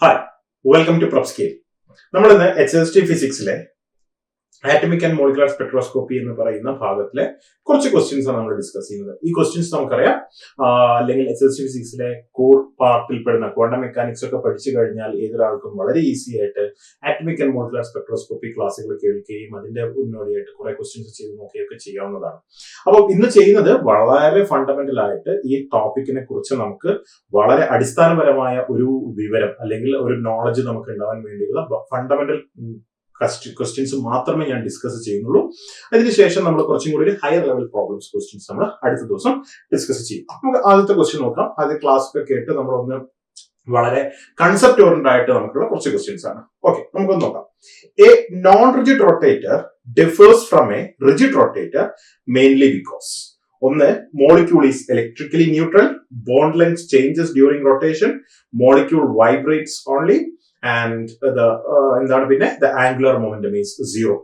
Hi welcome to prop scale നമ്മൾ ഇന്ന് H S T ഫിസിക്സിലെ ആറ്റമിക് ആൻഡ് മോളിക്കുലർ സ്പെക്ട്രോസ്കോപ്പി എന്ന് പറയുന്ന ഭാഗത്തിലെ കുറച്ച് ക്വസ്റ്റ്യൻസ് ആണ് നമ്മൾ ഡിസ്കസ് ചെയ്യുന്നത്. ഈ ക്വസ്റ്റ്യൻസ് നമുക്കറിയാം. അല്ലെങ്കിൽ എസ് എസ് ടി ഫിസിക്സിലെ കോർ പാർട്ടിൽ പെടുന്ന ക്വാണ്ടം മെക്കാനിക്സ് ഒക്കെ പഠിച്ചു കഴിഞ്ഞാൽ ഏതൊരാൾക്കും വളരെ ഈസി ആയിട്ട് ആറ്റമിക് ആൻഡ് മോളിക്കുലർ സ്പെക്ട്രോസ്കോപ്പി ക്ലാസ്സുകൾ കേൾക്കുകയും അതിന്റെ മുന്നോടിയായിട്ട് കുറെ ക്വസ്റ്റ്യൻസ് ചെയ്ത് നോക്കുകയൊക്കെ ചെയ്യാവുന്നതാണ്. അപ്പോൾ ഇന്ന് ചെയ്യുന്നത് വളരെ ഫണ്ടമെന്റൽ ആയിട്ട് ഈ ടോപ്പിക്കിനെ കുറിച്ച് നമുക്ക് വളരെ അടിസ്ഥാനപരമായ ഒരു വിവരം അല്ലെങ്കിൽ ഒരു നോളജ് നമുക്ക് ഉണ്ടാവാൻ വേണ്ടിയുള്ള ഫണ്ടമെന്റൽ ക്വസ്റ്റ്യൻസ് മാത്രമേ ഞാൻ ഡിസ്കസ് ചെയ്യുന്നുള്ളൂ. അതിനുശേഷം നമ്മൾ കുറച്ചും കൂടി ഒരു ഹയർ ലെവൽ പ്രോബ്ലംസ് ക്വസ്റ്റ്യൻസ് നമ്മൾ അടുത്ത ദിവസം ഡിസ്കസ് ചെയ്യും. നമുക്ക് ആദ്യത്തെ ക്വസ്റ്റ്യൻ നോക്കാം. ആദ്യ ക്ലാസ് ഒക്കെ കേട്ട് നമ്മളൊന്ന് വളരെ കൺസെപ്റ്റ് ഓറിയന്റ് ആയിട്ട് നമുക്കുള്ള കുറച്ച് ക്വസ്റ്റ്യൻസ് ആണ്. ഓക്കെ നമുക്കൊന്ന് നോക്കാം. A non rigid rotator differs from a rigid rotator mainly because ഒന്ന് molecule is electrically neutral bond length changes during rotation molecule vibrates only and എന്താണ് പിന്നെ? The angular momentum is zero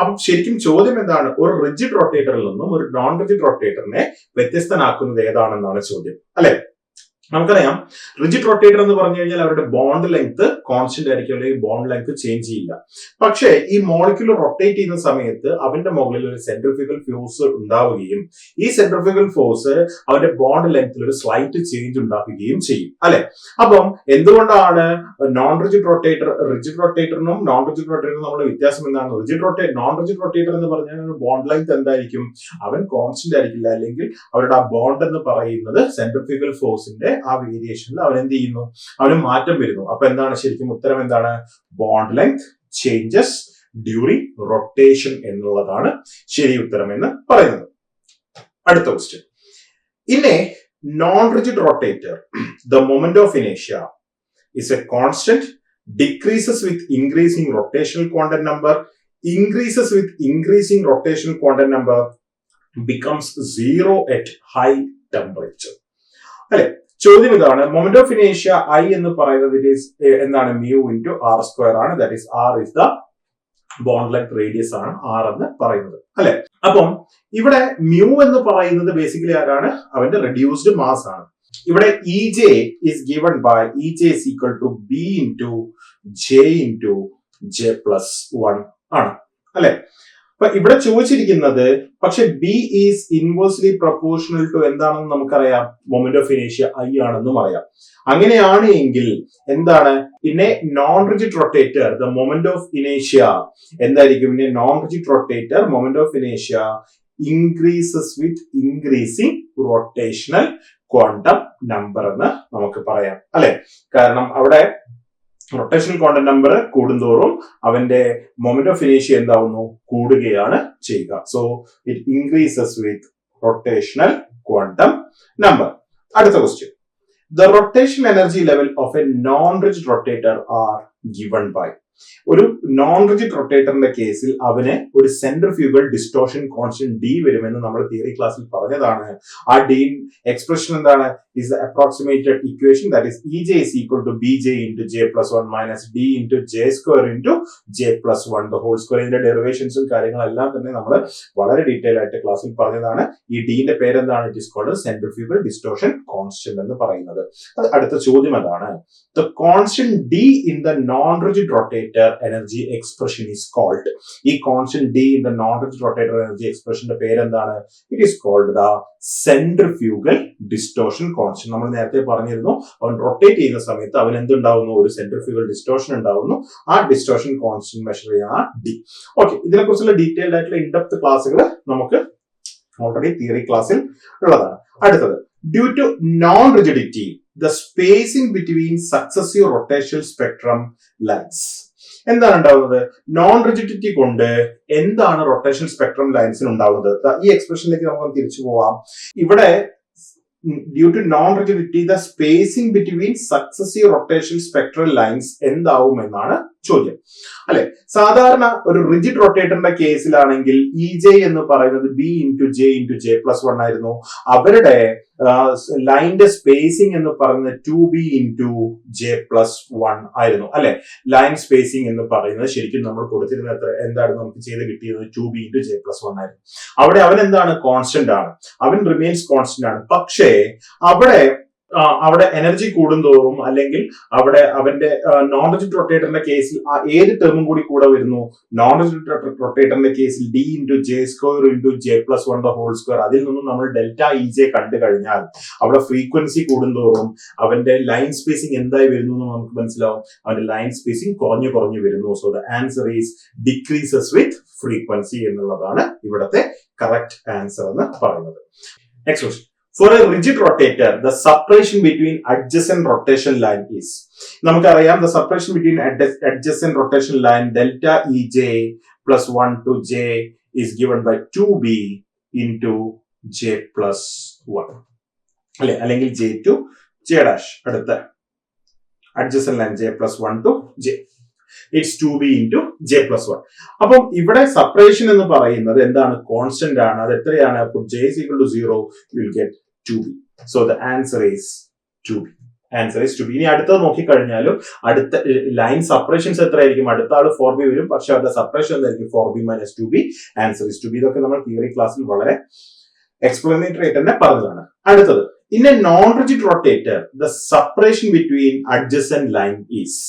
അപ്പം ശരിക്കും ചോദ്യം എന്താണ്? ഒരു റിജിഡ് റൊട്ടേറ്ററിൽ നിന്നും ഒരു നോൺ റിജിഡ് റൊട്ടേറ്ററിനെ വ്യത്യസ്തനാക്കുന്നത് ഏതാണെന്നാണ് ചോദ്യം. അല്ലെ? നമുക്കറിയാം. റിജിഡ് റൊട്ടേറ്റർ എന്ന് പറഞ്ഞു കഴിഞ്ഞാൽ അവരുടെ ബോണ്ട് ലെങ്ത് കോൺസ്റ്റന്റ് ആയിരിക്കും അല്ലെങ്കിൽ ബോണ്ട് ലെങ്ത് ചേഞ്ച് ചെയ്യില്ല. പക്ഷേ ഈ മോളിക്യൂൾ റൊട്ടേറ്റ് ചെയ്യുന്ന സമയത്ത് അവന്റെ മുകളിൽ ഒരു സെൻട്രിഫിക്കൽ ഫോഴ്സ് ഉണ്ടാവുകയും ഈ സെൻട്രിഫിക്കൽ ഫോഴ്സ് അവന്റെ ബോണ്ട് ലെങ്ത്തിൽ ഒരു സ്ലൈറ്റ് ചേഞ്ച് ഉണ്ടാക്കുകയും ചെയ്യും. അല്ലെ? അപ്പം എന്തുകൊണ്ടാണ് നോൺ റിജിഡ് റൊട്ടേറ്റർ റിജിഡ് റൊട്ടേറ്ററിനും നോൺ റിജിഡ് റൊട്ടേറ്ററിനും നമ്മുടെ വ്യത്യാസം എന്താണ്? Rigid rotate non rigid rotator എന്ന് പറഞ്ഞാൽ ബോണ്ട് ലെങ്ത് എന്തായിരിക്കും? അവൻ കോൺസ്റ്റന്റ് ആയിരിക്കില്ല അല്ലെങ്കിൽ അവരുടെ ആ ബോണ്ട് എന്ന് പറയുന്നത് സെൻട്രിഫിക്കൽ ഫോഴ്സിന്റെ ആ വേരിയേഷനിൽ അവൻ എന്ത് ചെയ്യുന്നു അവന് മാറ്റം വരുന്നു. അപ്പൊ എന്താണ് ശരിക്കും ഉത്തരം എന്താണ്? Bond length changes during rotation എന്നുള്ളതാണ് ശരി ഉത്തരം എന്ന് പറയുന്നത്. അടുത്ത question in a non rigid rotator the moment of ഇനേഷ്യ is a constant decreases with increasing rotation quantum number increases with increasing rotation quantum number becomes zero at high temperature അല്ലെ? ചോദ്യം ഇതാണ്. Moment of ഇനേഷ്യ I എന്ന് പറയുന്നത് it is എന്താണ്? Mu into R square ആണ്. That is R is the bond length radius ആണ് R എന്ന് പറയുന്നത്. അല്ലെ? അപ്പം ഇവിടെ മ്യൂ എന്ന് പറയുന്നത് ബേസിക്കലി ആരാണ്? അവന്റെ റെഡ്യൂസ്ഡ് മാസ് ആണ്. ഇവിടെ E J is given by E J is equal to B into J into J plus one ആണ്. അല്ലെ? അപ്പൊ ഇവിടെ ചോദിച്ചിരിക്കുന്നത് പക്ഷെ B is inversely proportional to എന്താണെന്ന് നമുക്കറിയാം. മൊമെന്റ് ഓഫ് ഇനേഷ്യ ഐ ആണെന്നും അറിയാം. അങ്ങനെയാണ് എങ്കിൽ എന്താണ്? In a non rigid rotator the moment of ഇനേഷ്യ എന്തായിരിക്കും? In a non rigid rotator moment of ഇനേഷ്യ increases with increasing rotational quantum number എന്ന് നമുക്ക് പറയാം. അല്ലെ? കാരണം അവിടെ റൊട്ടേഷണൽ കോണ്ടന്റ് നമ്പർ കൂടുന്തോറും അവന്റെ മൊമെന്റ് ഓഫ് ഇനേഷ്യ എന്താവുന്നു? കൂടുകയാണ് ചെയ്യുക. So it increases with rotational quantum number അടുത്ത question the rotation energy level of a non rigid rotator are given by ഒരു നോൺ റിജിഡ് റൊട്ടേറ്ററിന്റെ കേസിൽ അവന് ഒരു സെൻട്രിഫ്യൂഗൽ ഡിസ്റ്റോഷൻ കോൺസ്റ്റന്റ് ഡി വരുമെന്ന് നമ്മൾ തിയറി ക്ലാസ്സിൽ പറഞ്ഞതാണ്. ആ ഡി എക്സ്പ്രഷൻ എന്താണ്? Is approximated equation that is E J is equal to B J into J plus one minus D into J square into J plus one the whole square ഇതിന്റെ ഡെറിവേഷൻസും കാര്യങ്ങളെല്ലാം തന്നെ നമ്മൾ വളരെ ഡീറ്റെയിൽ ആയിട്ട് ക്ലാസ്സിൽ പറഞ്ഞതാണ്. ഈ ഡീന്റെ പേരെന്താണ്? It is called centrifugal distortion constant എന്ന് പറയുന്നത്. അടുത്ത ചോദ്യം അതാണ്. The constant D in the non rigid rotator energy expression is called ഈ constant D in the non rigid rotator energy എക്സ്പ്രഷന്റെ പേരെന്താണ്? It is called the centrifugal distortion constant നമ്മൾ നേരത്തെ പറഞ്ഞിരുന്നു അവൻ റൊട്ടേറ്റ് ചെയ്യുന്ന സമയത്ത് അവൻ എന്തുണ്ടാവുന്നു? ഒരു സെൻട്രിഫ്യൂഗൽ ഡിസ്റ്റോഷൻ ഉണ്ടാവുന്നു. ആ ഡിസ്റ്റോഷൻ കോൺസ്റ്റന്റ് മെഷർ ചെയ്യുന്ന ഡി ഓക്കെ ഇതിനെക്കുറിച്ചുള്ള ഡീറ്റെയിൽഡ് ആയിട്ടുള്ള ഇൻഡെപ്ത് ക്ലാസ്സുകൾ നമുക്ക് ഓൾറെഡി തിയറി ക്ലാസ്സിൽ ഉള്ളതാണ്. അടുത്തത് due to non rigidity the spacing between successive rotation spectrum lines എന്താണ് ഉണ്ടാവുന്നത്? നോൺ റിജിഡിറ്റി കൊണ്ട് എന്താണ് റൊട്ടേഷൻ സ്പെക്ട്രം ലൈൻസിന് ഉണ്ടാവുന്നത്? ഈ എക്സ്പ്രഷനിലേക്ക് നമുക്ക് തിരിച്ചു പോവാം. ഇവിടെ due to non rigidity the spacing between successive rotation spectral lines എന്താവും എന്നാണ് ചോദ്യം. അല്ലെ? സാധാരണ ഒരു റിജിഡ് റൊട്ടേറ്ററിന്റെ കേസിലാണെങ്കിൽ ഇ ജെ എന്ന് പറയുന്നത് B into J into J plus one ആയിരുന്നു. അവരുടെ ലൈനിന്റെ സ്പേസിംഗ് എന്ന് പറയുന്നത് two B into J plus one ആയിരുന്നു. അല്ലെ? ലൈൻ സ്പേസിംഗ് എന്ന് പറയുന്നത് ശരിക്കും നമ്മൾ കൊടുത്തിരുന്ന എത്ര- എന്താണ് നമുക്ക് ചെയ്ത് കിട്ടിയത് two B into J plus one ആയിരുന്നു. അവിടെ അവൻ എന്താണ്? കോൺസ്റ്റന്റ് ആണ്. അവൻ റിമെയിൻസ് കോൺസ്റ്റന്റ് ആണ്. പക്ഷേ അവിടെ അവിടെ എനർജി കൂടുന്തോറും അല്ലെങ്കിൽ അവിടെ അവന്റെ നോൺ റിജിഡ് റൊട്ടേറ്ററിന്റെ കേസിൽ ആ ഏത് ടേമും കൂടി കൂടെ വരുന്നു? നോൺ റിജിഡ് റൊട്ടേറ്ററിന്റെ കേസിൽ D into J square into J plus one the whole square അതിൽ നിന്നും നമ്മൾ ഡെൽറ്റ ഇ ജെ കണ്ടു കഴിഞ്ഞാൽ അവിടെ ഫ്രീക്വൻസി കൂടുന്തോറും അവന്റെ ലൈൻ സ്പേസിംഗ് എന്തായി വരുന്നു എന്ന് നമുക്ക് മനസ്സിലാവും. അവന്റെ ലൈൻ സ്പേസിംഗ് കുറഞ്ഞു കുറഞ്ഞു വരുന്നു. So the answer is decreases with frequency എന്നുള്ളതാണ് ഇവിടത്തെ കറക്റ്റ് ആൻസർ എന്ന് പറയുന്നത്. Next question for a rigid rotator the separation between adjacent rotation line is നമുക്കറിയാം the separation between adjacent rotation line delta E J plus one to J is given by two B into J plus one അല്ലെ? അല്ലെങ്കിൽ J to J dash അടുത്ത. Adjacent line J plus one to J it's two B into J plus one അപ്പം ഇവിടെ separation എന്ന് പറയുന്നത് എന്താണ്? Constant ആണ്. അത് എത്രയാണ്? അപ്പോൾ J is equal to zero will get two B so the answer is two B answer is two B ഇനി അടുത്തത് നോക്കിക്കഴിഞ്ഞാലും അടുത്ത ലൈൻ സെപ്പറേഷൻസ് എത്രയായിരിക്കും? അടുത്ത ആൾ ഫോർ ബി വരും. പക്ഷെ അവരുടെ സെപ്പറേഷൻ എന്തായിരിക്കും? Four B minus two B answer is two B ഇതൊക്കെ നമ്മൾ തിയറി ക്ലാസ്സിൽ വളരെ എക്സ്പ്ലനേറ്ററി ആയിട്ട് തന്നെ പറഞ്ഞതാണ്. അടുത്തത് in a non rigid rotator the separation between adjacent line is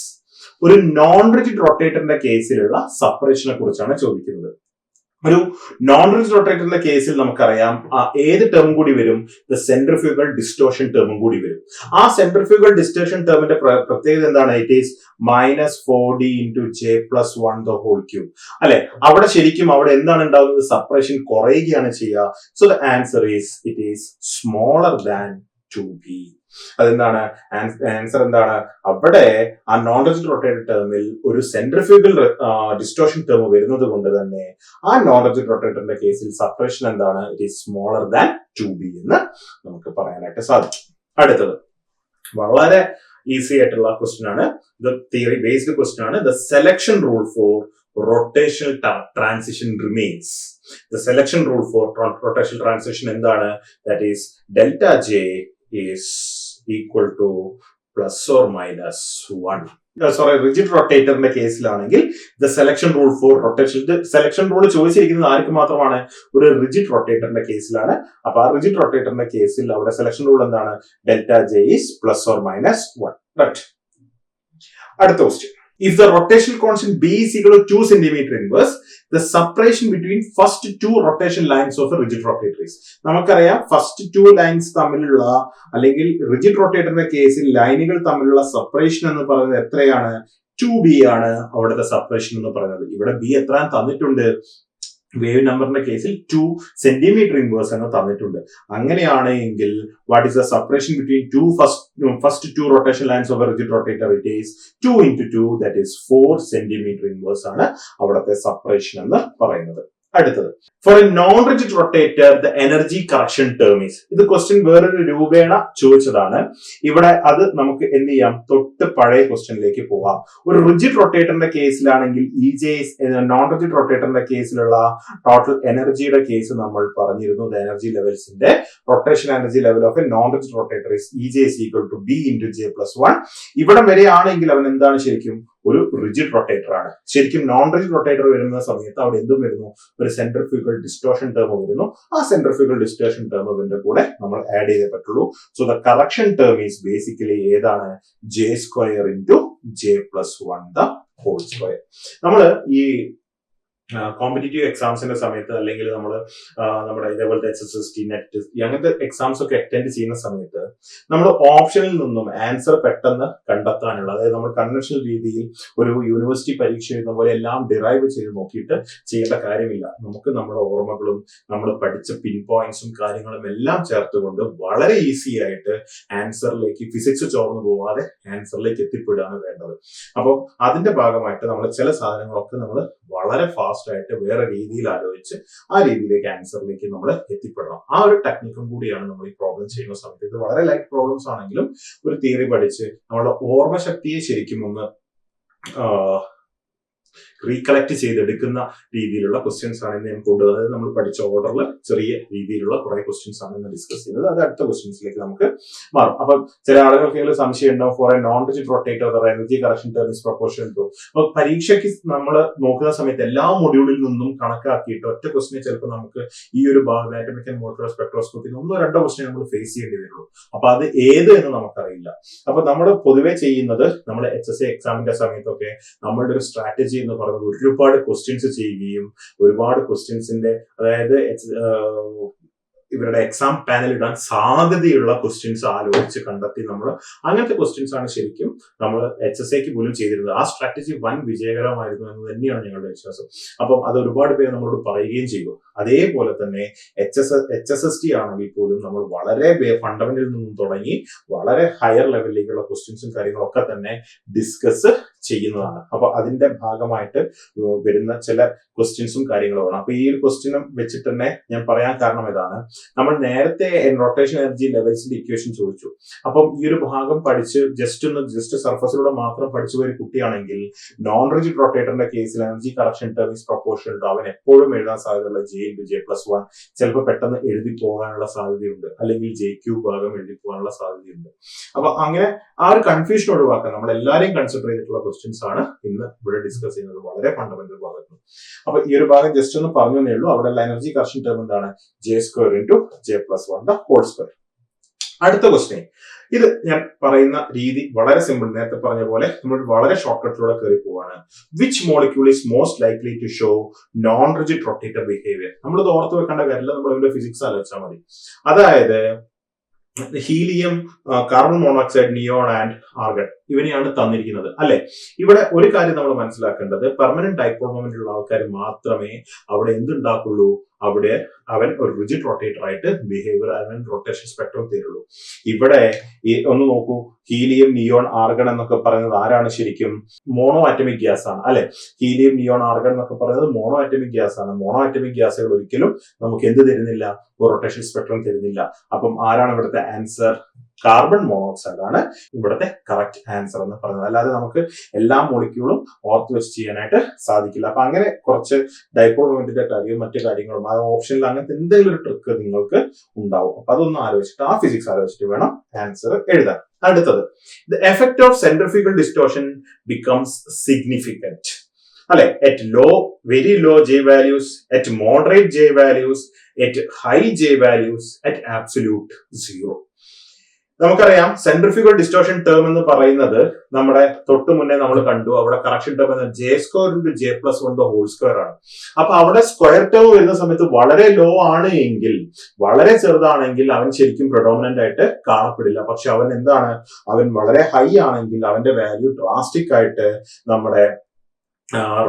ഒരു നോൺ റിജിഡ് റൊട്ടേറ്ററിന്റെ കേസിലുള്ള സപ്പറേഷനെ കുറിച്ചാണ് ചോദിക്കുന്നത്. ഒരു നോൺ റിജിഡ് റൊട്ടേറ്ററിന്റെ കേസിൽ നമുക്കറിയാം ഏത് ടേം കൂടി വരും? ദ സെൻട്രിഫ്യൂഗൽ ഡിസ്റ്റോഷൻ ടേമും കൂടി വരും. ആ സെൻട്രിഫ്യൂഗൽ ഡിസ്റ്റോഷൻ ടേമിന്റെ പ്രത്യേകത എന്താണ്? It is minus four D into J plus one the whole cube അല്ലെ? അവിടെ ശരിക്കും അവിടെ എന്താണ് ഉണ്ടാകുന്നത് സപ്പറേഷൻ കുറയുകയാണ് ചെയ്യുക. So the answer is it is smaller than two അതെന്താണ്? ആൻസർ എന്താണ്? അവിടെ ആ നോൺ റെസിഡന്റ് റൊട്ടേറ്റഡ് ടേമിൽ ഒരു സെൻട്രിഫ്യൂഗൽ ഡിസ്റ്റോഷൻ ടേം വരുന്നത് കൊണ്ട് തന്നെ ആ നോൺ റെസിഡന്റ് റൊട്ടേറ്ററിന്റെ കേസിൽ സപ്രേഷൻ എന്താണ്? It is smaller than two B എന്ന് നമുക്ക് പറയാനായിട്ട് സാധിക്കും. അടുത്തത്. വളരെ ഈസി ആയിട്ടുള്ള ക്വസ്റ്റ്യൻ ആണ്. ഇത് തിയറി ബേസ്ഡ് ക്വസ്റ്റ്യൻ ആണ്. The selection rule for rotational transition remains the selection rule for rotational transition എന്താണ്? That is delta J is equal to plus or minus one sorry rigid റൊട്ടേറ്ററിന്റെ കേസിലാണെങ്കിൽ the selection rule for rotation selection rule ചോദിച്ചിരിക്കുന്നത് ആർക്ക് മാത്രമാണ്? ഒരു rigid റൊട്ടേറ്ററിന്റെ കേസിലാണ്. അപ്പൊ ആ rigid റൊട്ടേറ്ററിന്റെ കേസിൽ അവിടെ സെലക്ഷൻ റൂൾ എന്താണ്? Delta J is plus or minus one right അടുത്ത question if the rotation constant B is equal to 2 centimeter inverse the separation between first two rotation lines of rigid rotator is. നമുക്കറിയാം first two lines തമ്മിലുള്ള അല്ലെങ്കിൽ rigid റൊട്ടേറ്ററിന്റെ കേസിൽ ലൈനുകൾ തമ്മിലുള്ള separation എന്ന് പറയുന്നത് എത്രയാണ്? ടു ബി ആണ് അവിടുത്തെ സെപ്പറേഷൻ എന്ന് പറയുന്നത്. ഇവിടെ ബി എത്ര തന്നിട്ടുണ്ട്? വേവ് നമ്പറിന്റെ കേസിൽ ടു സെന്റിമീറ്റർ ഇൻവേഴ്സ് എന്ന് തന്നിട്ടുണ്ട്. അങ്ങനെയാണെങ്കിൽ what is the separation between two first first two rotation lines of rigid rotator it is two into two that is four centimeter inverse ആണ് അവിടുത്തെ സപ്പറേഷൻ എന്ന് പറയുന്നത്. അടുത്തത്. For a non rigid rotator the energy correction term is ഇത് question വേറൊരു രൂപേണ ചോദിച്ചതാണ്. ഇവിടെ അത് നമുക്ക് എന്ത് ചെയ്യാം? തൊട്ട് പഴയ ക്വസ്റ്റ്യനിലേക്ക് പോവാം. ഒരു റിജിഡ് റൊട്ടേറ്ററിന്റെ കേസിലാണെങ്കിൽ ഇ ജെ നോൺ റിജിഡ് റൊട്ടേറ്ററിന്റെ കേസിലുള്ള ടോട്ടൽ എനർജിയുടെ കേസ് നമ്മൾ പറഞ്ഞിരുന്നു. The energy ലെവൽസിന്റെ rotation energy level of a non rigid rotator E J equal to B into J plus one ഇവിടെ വരെയാണെങ്കിൽ അവൻ എന്താണ് ശരിക്കും? ഒരു റിജിഡ് റൊട്ടേറ്റർ ആണ്. ശരിക്കും നോൺ റിജിഡ് റൊട്ടേറ്റർ വരുന്ന സമയത്ത് അവിടെ എന്തും വരുന്നു? ഒരു സെൻട്രിഫ്യൂഗൽ ഡിസ്റ്റോഷൻ ടേം വരുന്നു. ആ സെൻട്രിഫ്യൂഗൽ ഡിസ്റ്റോഷൻ അതിന്റെ കൂടെ നമ്മൾ ആഡ് ചെയ്തേ പറ്റുള്ളൂ so the correction term is basically ഏതാണ്? J square into J plus one the whole square നമ്മൾ ഈ കോമ്പറ്റേറ്റീവ് എക്സാംസിന്റെ സമയത്ത് അല്ലെങ്കിൽ നമ്മൾ നമ്മുടെ ഇതേപോലത്തെ S S S T NET അങ്ങനത്തെ എക്സാംസ് ഒക്കെ അറ്റൻഡ് ചെയ്യുന്ന സമയത്ത് നമ്മൾ ഓപ്ഷനിൽ നിന്നും ആൻസർ പെട്ടെന്ന് കണ്ടെത്താനുള്ള അതായത് നമ്മൾ കൺവെൻഷണൽ രീതിയിൽ ഒരു യൂണിവേഴ്സിറ്റി പരീക്ഷ എഴുതുന്ന പോലെ എല്ലാം ഡിറൈവ് ചെയ്ത് നോക്കിയിട്ട് ചെയ്യേണ്ട കാര്യമില്ല. നമുക്ക് നമ്മുടെ ഓർമ്മകളും നമ്മൾ പഠിച്ച പിൻ പോയിന്റ്സും കാര്യങ്ങളും എല്ലാം ചേർത്തുകൊണ്ട് വളരെ ഈസി ആയിട്ട് ആൻസറിലേക്ക് ഫിസിക്സ് ചോർന്നു പോവാതെ ആൻസറിലേക്ക് എത്തിപ്പെടുകയാണ് വേണ്ടത്. അപ്പോൾ അതിന്റെ ഭാഗമായിട്ട് നമ്മൾ ചില സാധനങ്ങളൊക്കെ നമ്മൾ വളരെ ഫാസ്റ്റ് ആയിട്ട് വേറെ രീതിയിൽ ആലോചിച്ച് ആ രീതിയിലേക്ക് ആൻസറിലേക്ക് നമ്മൾ എത്തിപ്പെടണം. ആ ഒരു ടെക്നിക്കും കൂടിയാണ് നമ്മൾ ഈ പ്രോബ്ലം ചെയ്യുന്ന സമയത്ത്. ഇത് വളരെ ലൈറ്റ് പ്രോബ്ലംസ് ആണെങ്കിലും ഒരു തിയറി പഠിച്ച് നമ്മുടെ ഓർമ്മശക്തിയെ ശരിക്കും ഒന്ന് റീകളക്ട് ചെയ്തെടുക്കുന്ന രീതിയിലുള്ള ക്വസ്റ്റ്യൻസ് ആണ് ഇന്ന് ഞാൻ കൊണ്ടുവന്നത്. അതായത് നമ്മൾ പഠിച്ച ഓർഡറിൽ ചെറിയ രീതിയിലുള്ള കുറെ ക്വസ്റ്റ്യൻസ് ആണ് ഇന്ന് ഡിസ്കസ് ചെയ്യുന്നത്. അത് അടുത്ത ക്വസ്റ്റ്യൻസിലേക്ക് നമുക്ക് മാറും. അപ്പൊ ചില ആളുകൾക്ക് സംശയം ഉണ്ടാവും. For a non rigid rotator energy correction term proportion to പരീക്ഷയ്ക്ക് നമ്മൾ നോക്കുന്ന സമയത്ത് എല്ലാ മൊഡ്യൂളിൽ നിന്നും കണക്കാക്കിയിട്ട് ഒറ്റ ക്വസ്റ്റിനെ ചിലപ്പോൾ നമുക്ക് ഈ ഒരു ഭാഗം ആറ്റമിക് ആൻഡ് മോട്ടോർ സ്പെക്ട്രോസ്കോപ്പിൽ ഒന്നോ രണ്ടോ ക്വസ്റ്റിനെ നമ്മൾ ഫേസ് ചെയ്യേണ്ടി വരുള്ളൂ. അപ്പൊ അത് ഏത് എന്ന് നമുക്കറിയില്ല. അപ്പൊ നമ്മൾ പൊതുവെ ചെയ്യുന്നത് നമ്മൾ എച്ച് എസ് എ എക്സാമിന്റെ സമയത്തൊക്കെ നമ്മളുടെ ഒരു സ്ട്രാറ്റജി എന്ന് പറയുന്നത് ഒരുപാട് ക്വസ്റ്റ്യൻസ് ചെയ്യുകയും ഒരുപാട് ക്വസ്റ്റ്യൻസിന്റെ അതായത് ഇവരുടെ എക്സാം പാനൽ ഇടാൻ സാധ്യതയുള്ള ക്വസ്റ്റ്യൻസ് ആലോചിച്ച് കണ്ടെത്തി നമ്മൾ അങ്ങനത്തെ ക്വസ്റ്റ്യൻസ് ആണ് ശരിക്കും നമ്മൾ എച്ച് എസ് എക്ക് പോലും ചെയ്തിരുന്നത്. ആ സ്ട്രാറ്റജി വൻ വിജയകരമായിരുന്നു എന്ന് തന്നെയാണ് ഞങ്ങളുടെ വിശ്വാസം. അപ്പം അത് ഒരുപാട് പേര് നമ്മളോട് പറയുകയും ചെയ്തു. അതേപോലെ തന്നെ H S H S S T ആണെങ്കിൽ പോലും നമ്മൾ വളരെ ഫണ്ടമെന്റിൽ നിന്നും തുടങ്ങി വളരെ ഹയർ ലെവലിലേക്കുള്ള ക്വസ്റ്റ്യൻസും കാര്യങ്ങളൊക്കെ തന്നെ ഡിസ്കസ് ചെയ്യുന്നതാണ്. അപ്പൊ അതിന്റെ ഭാഗമായിട്ട് വരുന്ന ചില ക്വസ്റ്റ്യൻസും കാര്യങ്ങളുമാണ്. അപ്പൊ ഈ ഒരു ക്വസ്റ്റ്യനും വെച്ചിട്ട് തന്നെ ഞാൻ പറയാൻ കാരണം ഇതാണ്. നമ്മൾ നേരത്തെ റൊട്ടേഷൻ എനർജി ലെവൽസിന്റെ ഇക്വേഷൻ ചോദിച്ചു. അപ്പം ഈ ഒരു ഭാഗം പഠിച്ച് ജസ്റ്റ് ഒന്ന് ജസ്റ്റ് സർഫസിലൂടെ മാത്രം പഠിച്ചു പോയ കുട്ടിയാണെങ്കിൽ നോൺ റിജിഡ് റൊട്ടേറ്ററിന്റെ കേസിൽ energy correction term is proportional അവൻ എപ്പോഴും എഴുതാൻ സാധ്യതയുള്ള J into J plus one ചിലപ്പോൾ പെട്ടെന്ന് എഴുതി പോകാനുള്ള സാധ്യതയുണ്ട്. അല്ലെങ്കിൽ ജെ ക്യൂ ഭാഗം എഴുതി പോകാനുള്ള സാധ്യതയുണ്ട്. അപ്പൊ അങ്ങനെ ആ ഒരു കൺഫ്യൂഷൻ ഒഴിവാക്കാൻ നമ്മൾ എല്ലാവരെയും കൺസിഡർ ചെയ്തിട്ടുള്ള ക്വസ്റ്റ്യൻസ് ആണ് ഇന്ന് ഇവിടെ ഡിസ്കസ് ചെയ്യുന്നത്. വളരെ ഫണ്ടമെന്റൽ ഭാഗത്ത് അപ്പൊ ഈ ഒരു ഭാഗം ജസ്റ്റ് ഒന്ന് പറഞ്ഞു ഉള്ളൂ. അവിടെ എനർജി കർഷൻ ടേം എന്താണ്? J square into J plus one the whole square അടുത്ത ക്വസ്റ്റ്യൻ ഇത് ഞാൻ പറയുന്ന രീതി വളരെ സിമ്പിൾ നേരത്തെ പറഞ്ഞ പോലെ നമ്മൾ വളരെ ഷോർട്ട് കട്ടിലൂടെ കയറി പോവാണ്. Which molecule is most likely to show non rigid rotator behaviour നമ്മൾ ഇത് ഓർത്ത് വെക്കേണ്ട കാര്യമില്ല. നമ്മൾ ഇവിടെ ഫിസിക്സ് ആലോചിച്ചാൽ മതി. അതായത് helium carbon monoxide neon and argon ഇവനെയാണ് തന്നിരിക്കുന്നത്. അല്ലെ? ഇവിടെ ഒരു കാര്യം നമ്മൾ മനസ്സിലാക്കേണ്ടത് പെർമനന്റ് ഡൈപോൾ ഉള്ള ആൾക്കാർ മാത്രമേ അവിടെ എന്തുണ്ടാക്കുള്ളൂ? അവിടെ അവൻ ഒരു റിജിഡ് റൊട്ടേറ്റർ ആയിട്ട് ബിഹേവിയർ അവൻ റൊട്ടേഷൻ സ്പെക്ട്രം തരുള്ളൂ. ഇവിടെ ഒന്ന് നോക്കൂ ഹീലിയം നിയോൺ ആർഗൺ എന്നൊക്കെ പറയുന്നത് ആരാണ് ശരിക്കും? മോണോ ആറ്റമിക് ഗ്യാസ് ആണ്. അല്ലെ? ഹീലിയം നിയോൺ ആർഗൺ എന്നൊക്കെ പറയുന്നത് മോണോ ആറ്റമിക് ഗ്യാസ് ആണ്. മോണോ ആറ്റമിക് ഗ്യാസുകൾ ഒരിക്കലും നമുക്ക് എന്ത് തരുന്നില്ല? റൊട്ടേഷൻ സ്പെക്ട്രം തരുന്നില്ല. അപ്പം ആരാണ് ഇവിടുത്തെ ആൻസർ കാർബൺ മോണോക്സൈഡ് ആണ് ഇവിടുത്തെ കറക്റ്റ് ആൻസർ എന്ന് പറയുന്നത് അല്ലാതെ നമുക്ക് എല്ലാ മോളിക്യൂളും ഓർത്ത് വെച്ച് ചെയ്യാനായിട്ട് സാധിക്കില്ല. അപ്പൊ അങ്ങനെ കുറച്ച് ഡൈപോൾ മോമെന്റിന്റെ കാര്യവും മറ്റു കാര്യങ്ങളും ആ ഓപ്ഷനിൽ അങ്ങനത്തെ എന്തെങ്കിലും ഒരു ട്രിക്ക് നിങ്ങൾക്ക് ഉണ്ടാവും. അപ്പൊ അതൊന്നും ആലോചിച്ചിട്ട് ആ ഫിസിക്സ് ആലോചിച്ചിട്ട് വേണം ആൻസർ എഴുതാൻ. അടുത്തത് the effect of centrifugal distortion becomes significant അല്ലെ? At low very low J values at moderate J values at high J values at absolute zero നമുക്കറിയാം സെൻട്രിഫ്യൂഗൽ ഡിസ്റ്റോഷൻ ടേം എന്ന് പറയുന്നത് നമ്മുടെ തൊട്ട് മുന്നേ നമ്മൾ കണ്ടു. അവിടെ കറക്ഷൻ ടേം എന്ന J square into J plus one whole square ആണ്. അപ്പൊ അവിടെ സ്ക്വയർ ടേം വരുന്ന സമയത്ത് വളരെ ലോ ആണ് എങ്കിൽ വളരെ ചെറുതാണെങ്കിൽ അവൻ ശരിക്കും പ്രൊഡോമിനന്റ് ആയിട്ട് കാണപ്പെടില്ല. പക്ഷെ അവൻ എന്താണ്? അവൻ വളരെ ഹൈ ആണെങ്കിൽ അവന്റെ വാല്യൂ ഡ്രാസ്റ്റിക് ആയിട്ട് നമ്മുടെ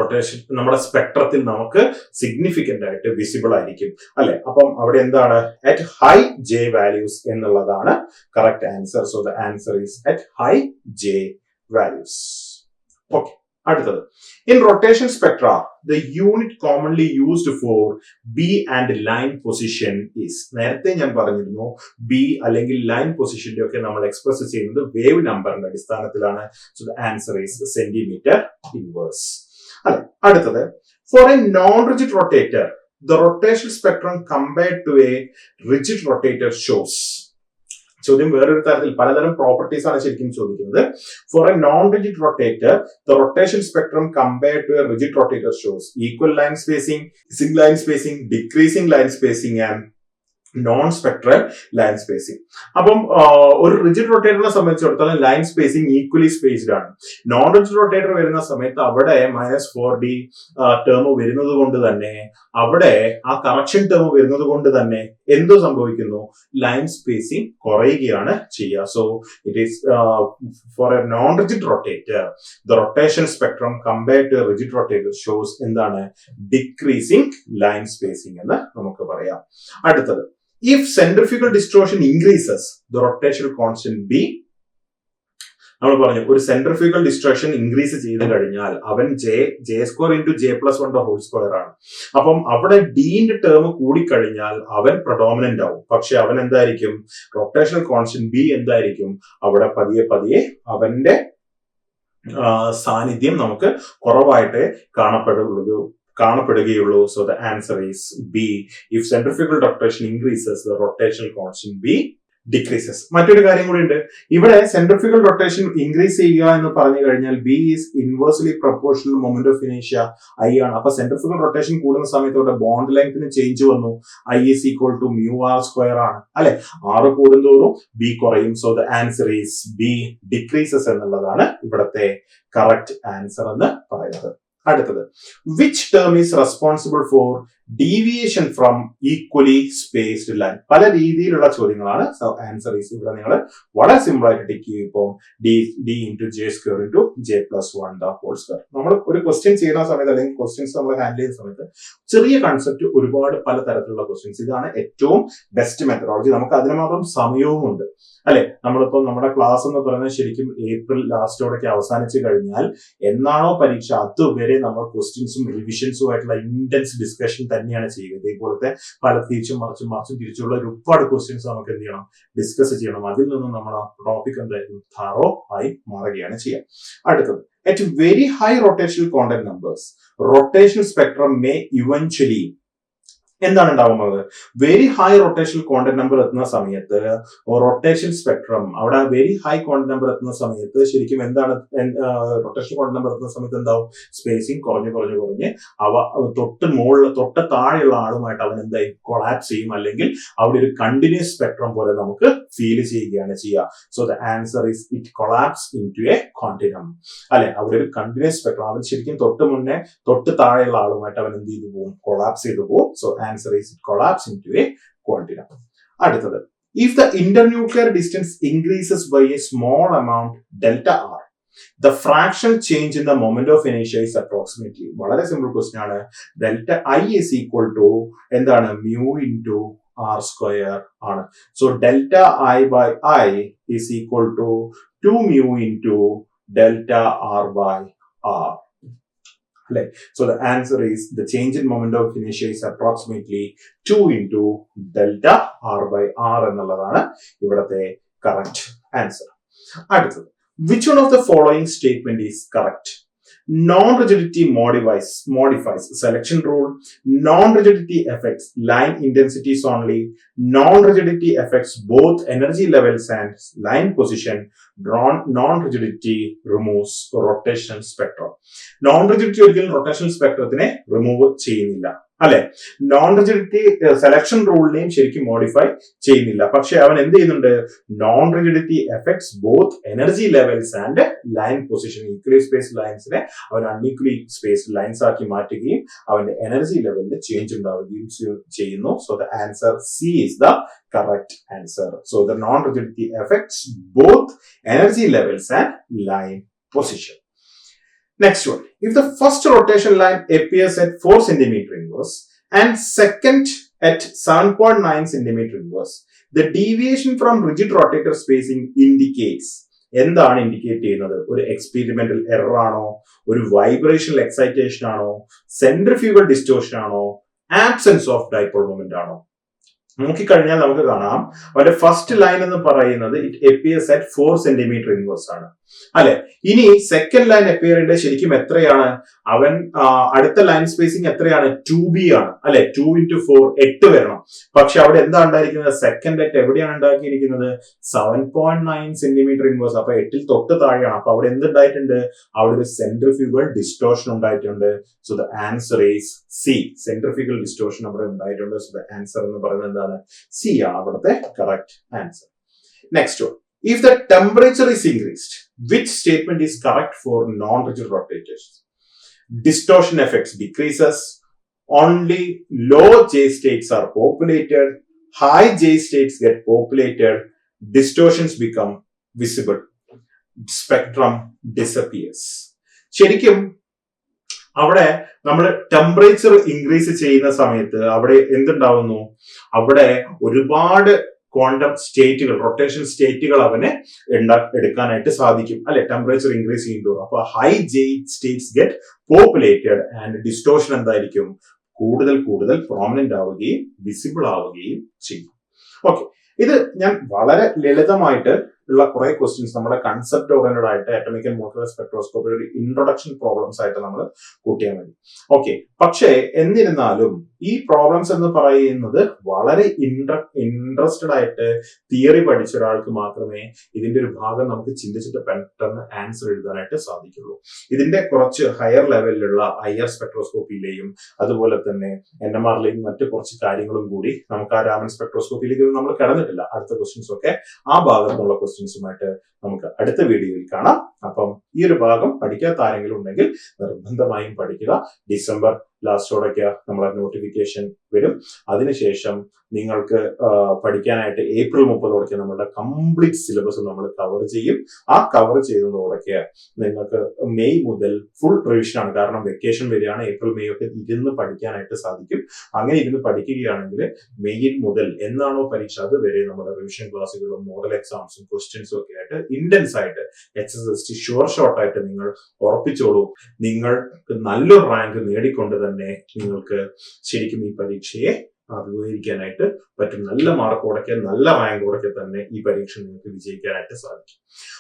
റൊട്ടേഷൻ നമ്മുടെ സ്പെക്ട്രത്തിൽ നമുക്ക് സിഗ്നിഫിക്കന്റ് ആയിട്ട് വിസിബിൾ ആയിരിക്കും അല്ലെ? അപ്പം അവിടെ എന്താണ്? അറ്റ് ഹൈ ജെ വാല്യൂസ് എന്നുള്ളതാണ് correct answer so the answer is at high J values okay അടുത്തത്. In rotation spectra the unit commonly used for B and line position is നേരത്തെ ഞാൻ പറഞ്ഞിരുന്നു ബി അല്ലെങ്കിൽ ലൈൻ പൊസിഷന്റെ ഒക്കെ നമ്മൾ എക്സ്പ്രസ് ചെയ്യുന്നത് wave നമ്പറിന്റെ അടിസ്ഥാനത്തിലാണ്. So the answer is centimetre inverse അടുത്തത് for a non rigid rotator the rotation spectrum compared to a rigid rotator shows ചോദ്യം വേറൊരു തരത്തിൽ പലതരം പ്രോപ്പർട്ടീസ് ആണ് ശരിക്കും ചോദിക്കുന്നത്. For a non rigid rotator the rotation spectrum compared to a rigid rotator shows equal line spacing sing line spacing decreasing line spacing and non spectral line spacing അപ്പം ഒരു rigid റൊട്ടേറ്ററിനെ സംബന്ധിച്ചിടത്തോളം ലൈൻ സ്പേസിംഗ് ഈക്വലി സ്പേസ്ഡ് ആണ്. Non rigid rotator വരുന്ന സമയത്ത് അവിടെ minus four D term വരുന്നത് കൊണ്ട് തന്നെ അവിടെ ആ കറക്ഷൻ ടേം വരുന്നത് കൊണ്ട് തന്നെ എന്ത് സംഭവിക്കുന്നു? ലൈൻ സ്പേസിംഗ് കുറയുകയാണ് ചെയ്യുക. So it is for a non rigid rotator the rotation spectrum compare to rigid rotator shows എന്താണ്? ഡിക്രീസിംഗ് ലൈൻ സ്പേസിംഗ് എന്ന് നമുക്ക് പറയാം. അടുത്തത്. If centrifugal distortion increases the rotational constant b നമ്മൾ പറഞ്ഞു ഒരു സെൻട്രിഫ്യൂഗൽ ഡിസ്ട്രക്ഷൻ ഇൻക്രീസ് ചെയ്ത് കഴിഞ്ഞാൽ അവൻ J J square into J plus one whole square ആണ്. അപ്പം അവിടെ ഡീന്റെ ടേം കൂടിക്കഴിഞ്ഞാൽ അവൻ പ്രൊഡോമിനന്റ് ആവും. പക്ഷെ അവൻ എന്തായിരിക്കും? റൊട്ടേഷണൽ കോൺസ്റ്റന്റ് ബി എന്തായിരിക്കും? അവിടെ പതിയെ പതിയെ അവന്റെ സാന്നിധ്യം നമുക്ക് കുറവായിട്ട് കാണപ്പെടുള്ളൂ. കാണപ്പെടുകയുള്ളൂ. So the answer is B if centrifugal rotation increases the rotation constant B decreases മറ്റൊരു കാര്യം കൂടി ഉണ്ട്. ഇവിടെ സെൻട്രിഫ്യൂഗൽ റൊട്ടേഷൻ ഇൻക്രീസ് ചെയ്യുക എന്ന് പറഞ്ഞു കഴിഞ്ഞാൽ B is inversely proportional moment of ഇനേഷ്യ I ആണ്. അപ്പൊ സെൻട്രിഫ്യൂഗൽ റൊട്ടേഷൻ കൂടുന്ന സമയത്തോടെ ബോണ്ട് ലെങ്ത്തിന് ചേഞ്ച് വന്നു. I is equal to mu R square ആണ്. അല്ലെ? ആറ് കൂടുന്തോറും ബി കുറയും. So the answer is B decreases എന്നുള്ളതാണ് ഇവിടത്തെ കറക്റ്റ് ആൻസർ എന്ന് പറയുന്നത്. അടുത്തത്. Which term is responsible for deviation from equally spaced line പല രീതിയിലുള്ള ചോദ്യങ്ങളാണ്. സോ ആൻസർ ഈസ് ഇവിടെ നിങ്ങൾ വളരെ സിമ്പിൾ ആയിട്ട് ടിക്ക് ചെയ്യും ഇപ്പം D D into J square into J plus one the whole square നമ്മൾ ഒരു ക്വസ്റ്റ്യൻ ചെയ്യുന്ന സമയത്ത് അല്ലെങ്കിൽ ക്വസ്റ്റ്യൻസ് നമ്മൾ ഹാൻഡിൽ ചെയ്യുന്ന സമയത്ത് ചെറിയ കൺസെപ്റ്റ് ഒരുപാട് പല തരത്തിലുള്ള ക്വസ്റ്റ്യൻസ് ഇതാണ് ഏറ്റവും ബെസ്റ്റ് മെത്തഡോളജി നമുക്ക് അതിന് മാത്രം സമയവുമുണ്ട്. അല്ലെ? നമ്മളിപ്പോൾ നമ്മുടെ ക്ലാസ് എന്ന് പറയുന്നത് ശരിക്കും ഏപ്രിൽ ലാസ്റ്റോടൊക്കെ അവസാനിച്ചു കഴിഞ്ഞാൽ എന്നാണോ പരീക്ഷ? അതുവരെ നമ്മൾ ക്വസ്റ്റ്യൻസും റിവിഷൻസും ആയിട്ടുള്ള ഇന്റൻസ് ഡിസ്കഷൻ തന്നെയാണ് ചെയ്യുക. ഇതേപോലത്തെ പല തിരിച്ചും മറിച്ചും മറിച്ചും തിരിച്ചുള്ള ഒരുപാട് ക്വസ്റ്റ്യൻസ് നമുക്ക് എന്ത് ചെയ്യണം? ഡിസ്കസ് ചെയ്യണം. അതിൽ നിന്നും നമ്മൾ ആ ടോപ്പിക് എന്തായിരിക്കും താറോ ആയി മാറുകയാണ് ചെയ്യുക. അടുത്തത് at very high rotational quantum numbers rotational spectrum may eventually എന്താണ് ഉണ്ടാവുന്നത്? Very high rotation quantum number എത്തുന്ന സമയത്ത് റൊട്ടേഷൻ സ്പെക്ട്രം അവിടെ വെരി ഹൈ കോണ്ടന്റ് നമ്പർ എത്തുന്ന സമയത്ത് ശരിക്കും എന്താണ് റൊട്ടേഷൻ കോണ്ടന്റ് നമ്പർ എത്തുന്ന സമയത്ത് എന്താവും? സ്പേസിങ് കുറഞ്ഞു കുറഞ്ഞു കുറഞ്ഞ് അവ തൊട്ട് മുകളിൽ തൊട്ട് താഴെയുള്ള ആളുമായിട്ട് അവൻ എന്തായി? കൊളാപ്സ് ചെയ്യും. അല്ലെങ്കിൽ അവിടെ ഒരു കണ്ടിന്യൂസ് സ്പെക്ട്രം പോലെ നമുക്ക് ഫീൽ ചെയ്യുകയാണ് ചെയ്യുക. So the answer is it collapse into a continuum അല്ലെ? അവിടെ ഒരു കണ്ടിന്യൂസ് സ്പെക്ട്രം അവൻ ശരിക്കും തൊട്ട് മുന്നേ തൊട്ട് താഴെയുള്ള ആളുമായിട്ട് അവൻ എന്ത് ചെയ്തു പോകും? കൊളാപ്സ് ചെയ്തു പോകും. So answer is it collapse into a continuum അടുത്തത് if the internuclear distance increases by a small amount delta r the fraction change in the moment of ഇനേഷ്യ is approximately വളരെ സിമ്പിൾ ക്വസ്റ്റ്യൻ ആണ് delta I is equal to എന്താണ് mu into R square ആണ്. So delta I by I is equal to two mu into delta r by r അല്ലെ? So the answer is the change in moment of ഇനേഷ്യ is approximately two into delta r by r എന്നുള്ളതാണ് ഇവിടത്തെ correct answer അടുത്തത് which one of the following statement is correct rule non rigidity effects line intensities only non rigidity effects both energy levels and line position non rigidity removes rotation spectrum non rigidity ഒരിക്കലും rotation സ്പെക്ട്രത്തിനെ remove ചെയ്യുന്നില്ല. അല്ലെ? Non rigidity selection റൂളിനെയും ശരിക്കും modify ചെയ്യുന്നില്ല. പക്ഷെ അവൻ എന്ത് ചെയ്യുന്നുണ്ട്? Non rigidity effects both energy levels and line position equally space ലൈൻസിനെ അവൻ അൺഈക്വലി സ്പേസ് ലൈൻസ് ആക്കി മാറ്റുകയും അവന്റെ എനർജി ലെവലിൽ ചേഞ്ച് ഉണ്ടാവുകയും ചെയ്യുന്നു. So the answer C is the correct answer so the non rigidity effects both energy levels and line position Next one. If the first rotation line appears at 4 cm inverse and second at 7.9 cm inverse, the deviation from rigid rotator spacing indicates എന്താണ് indicate ചെയ്യുന്നത് ഒരു experimental error ആണോ ഒരു vibrational excitation ആണോ centrifugal distortion ആണോ absence of dipole moment ആണോ നോക്കിക്കഴിഞ്ഞാൽ നമുക്ക് കാണാം. അവന്റെ ഫസ്റ്റ് ലൈൻ എന്ന് പറയുന്നത് it appears at four centimetre inverse ആണ്. അല്ലെ? ഇനി സെക്കൻഡ് ലൈൻ എപ്പിയറിന്റെ ശരിക്കും എത്രയാണ്? അവൻ അടുത്ത ലൈൻ സ്പേസിംഗ് എത്രയാണ്? ടു ബി ആണ്. അല്ലെ? ടു ഇന്റു ഫോർ എട്ട് വരണം. പക്ഷെ അവിടെ എന്താ ഉണ്ടായിരിക്കുന്നത്? സെക്കൻഡ് എട്ട് എവിടെയാണ് ഉണ്ടാക്കിയിരിക്കുന്നത്? Seven point nine centimetre inverse അപ്പൊ എട്ടിൽ തൊട്ട് താഴെയാണ്. അപ്പൊ അവിടെ എന്തുണ്ടായിട്ടുണ്ട് അവിടെ ഒരു സെൻട്രിഫ്യൂഗൽ ഡിസ്റ്റോഷൻ ഉണ്ടായിട്ടുണ്ട്. So the answer is C centrifugal distortion അവിടെ ഉണ്ടായിട്ടുണ്ട്. സോ ദ ആൻസർ എന്ന് പറയുന്നത് എന്താണ് സി ആണ് അവിടുത്തെ correct answer next one If the temperature is increased, which statement is correct for non-rigid rotators? Distortion effects decreases, only low J states are populated, high J states get populated, distortions become visible, spectrum disappears. ശരിക്കും അവിടെ നമ്മൾ temperature increase ചെയ്യുന്ന സമയത്ത് അവിടെ എന്തുണ്ടാവുന്നു? അവിടെ ഒരുപാട് quantum സ്റ്റേറ്റുകൾ rotation സ്റ്റേറ്റുകൾ അവന് എടുക്കാനായിട്ട് സാധിക്കും. അല്ലെ? ടെമ്പറേച്ചർ ഇൻക്രീസ് ചെയ്യുമ്പോൾ അപ്പൊ high J states get populated and distortion എന്തായിരിക്കും? കൂടുതൽ കൂടുതൽ പ്രോമിനന്റ് ആവുകയും വിസിബിൾ ആവുകയും ചെയ്യും. ഓക്കെ ഇത് ഞാൻ വളരെ ലളിതമായിട്ട് ഉള്ള കുറെ ക്വസ്റ്റ്യൻസ് നമ്മുടെ കൺസെപ്റ്റ് ഓറിയന്റഡ് ആയിട്ട് അറ്റമിക് ആൻഡ് മോളിക്കുലർ സ്പെക്ട്രോസ്കോപ്പിയുടെ ഇൻട്രൊഡക്ഷൻ പ്രോബ്ലംസ് ആയിട്ട് നമ്മൾ കൂട്ടിയാൽ മതി. ഓക്കെ പക്ഷേ എന്നിരുന്നാലും ഈ പ്രോബ്ലംസ് എന്ന് പറയുന്നത് വളരെ ഇൻട്ര ഇൻട്രസ്റ്റഡ് ആയിട്ട് തിയറി പഠിച്ച ഒരാൾക്ക് മാത്രമേ ഇതിന്റെ ഒരു ഭാഗം നമുക്ക് ചിന്തിച്ചിട്ട് പെട്ടെന്ന് ആൻസർ എഴുതാനായിട്ട് സാധിക്കുള്ളൂ. ഇതിന്റെ കുറച്ച് ഹയർ ലെവലിലുള്ള ഹയർ സ്പെക്ട്രോസ്കോപ്പിയിലെയും അതുപോലെ തന്നെ എൻ എം ആറിലെയും മറ്റു കുറച്ച് കാര്യങ്ങളും കൂടി നമുക്ക് ആ രാമൻ സ്പെക്ട്രോസ്കോപ്പിയിലേക്ക് നമ്മൾ കിടന്നിട്ടില്ല. അടുത്ത ക്വസ്റ്റ്യൻസ് ഒക്കെ ആ ഭാഗത്തുള്ള ക്വസ്റ്റ്യൻസുമായിട്ട് നമുക്ക് അടുത്ത വീഡിയോയിൽ കാണാം. അപ്പം ഈ ഒരു ഭാഗം പഠിക്കാത്ത ആരെങ്കിലും ഉണ്ടെങ്കിൽ നിർബന്ധമായും പഠിക്കുക. ഡിസംബർ ലാസ്റ്റോടൊക്കെ നമ്മളെ നോട്ടിഫിക്കേഷൻ വരും. അതിനുശേഷം നിങ്ങൾക്ക് പഠിക്കാനായിട്ട് ഏപ്രിൽ മുപ്പതോടൊക്കെ നമ്മുടെ കംപ്ലീറ്റ് സിലബസ് നമ്മൾ കവർ ചെയ്യും. ആ കവർ ചെയ്യുന്നതോടൊക്കെ നിങ്ങൾക്ക് മെയ് മുതൽ ഫുൾ റിവിഷൻ ആണ്. കാരണം വെക്കേഷൻ വരികയാണ്. ഏപ്രിൽ മെയ് ഒക്കെ ഇരുന്ന് പഠിക്കാനായിട്ട് സാധിക്കും. അങ്ങനെ ഇരുന്ന് പഠിക്കുകയാണെങ്കിൽ മെയ്യിൽ മുതൽ എന്നാണോ പരീക്ഷ അത് വരെ നമ്മുടെ റിവിഷൻ ക്ലാസ്സുകളും മോഡൽ എക്സാംസും ക്വസ്റ്റ്യൻസും ഒക്കെ ആയിട്ട് ഇന്റൻസ് ആയിട്ട് എച്ച് എസ് എസ് ഷുവർ ആയിട്ട് നിങ്ങൾ ഉറപ്പിച്ചോളൂ. നിങ്ങൾക്ക് നല്ലൊരു റാങ്ക് നേടിക്കൊണ്ട് തന്നെ നിങ്ങൾക്ക് ശരിക്കും ഈ പരീക്ഷയെ അഭിമുഖീകരിക്കാനായിട്ട് പറ്റും. നല്ല മാർക്കോടൊക്കെ നല്ല റാങ്കോടൊക്കെ തന്നെ ഈ പരീക്ഷ നിങ്ങൾക്ക് വിജയിക്കാനായിട്ട് സാധിക്കും.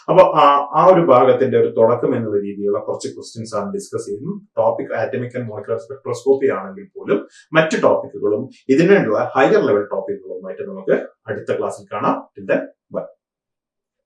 അപ്പൊ ആ ആ ഒരു ഭാഗത്തിന്റെ ഒരു തുടക്കം എന്നുള്ള രീതിയിലുള്ള കുറച്ച് ക്വസ്റ്റ്യൻസ് ആണ് ഡിസ്കസ് ചെയ്യുന്നത്. Topic atomic and molecular spectroscopy ആണെങ്കിൽ പോലും മറ്റ് ടോപ്പിക്കുകളും ഇതിനുള്ള ഹയർ ലെവൽ ടോപ്പിക്കുകളുമായിട്ട് നമുക്ക് അടുത്ത ക്ലാസ്സിൽ കാണാം. ബൈ